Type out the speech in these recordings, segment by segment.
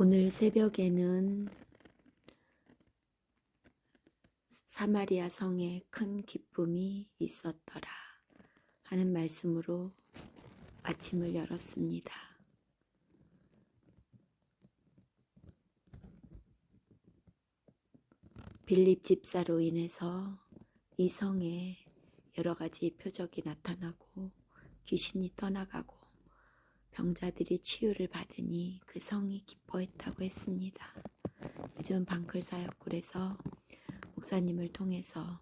오늘 새벽에는 사마리아 성에 큰 기쁨이 있었더라 하는 말씀으로 아침을 열었습니다. 빌립 집사로 인해서 이 성에 여러 가지 표적이 나타나고 귀신이 떠나가고 병자들이 치유를 받으니 그 성이 기뻐했다고 했습니다. 요즘 방클 사역굴에서 목사님을 통해서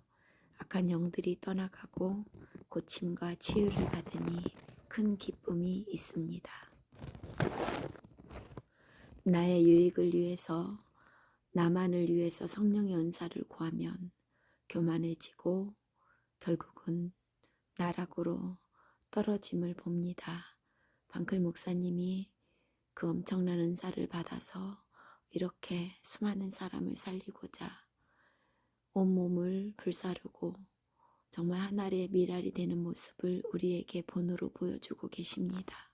악한 영들이 떠나가고 고침과 치유를 받으니 큰 기쁨이 있습니다. 나의 유익을 위해서 나만을 위해서 성령의 은사를 구하면 교만해지고 결국은 나락으로 떨어짐을 봅니다. 방클 목사님이 그 엄청난 은사를 받아서 이렇게 수많은 사람을 살리고자 온몸을 불사르고 정말 하나의 미랄이 되는 모습을 우리에게 본으로 보여주고 계십니다.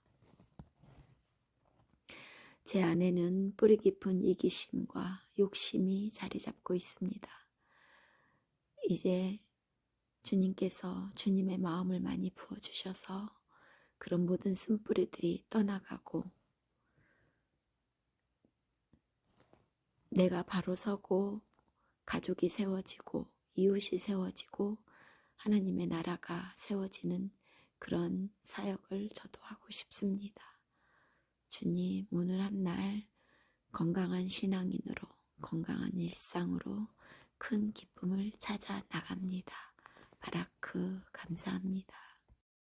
제 안에는 뿌리 깊은 이기심과 욕심이 자리 잡고 있습니다. 이제 주님께서 주님의 마음을 많이 부어주셔서 그런 모든 숨뿌리들이 떠나가고 내가 바로 서고 가족이 세워지고 이웃이 세워지고 하나님의 나라가 세워지는 그런 사역을 저도 하고 싶습니다. 주님, 오늘 한 날 건강한 신앙인으로, 건강한 일상으로 큰 기쁨을 찾아 나갑니다. 바라크, 감사합니다.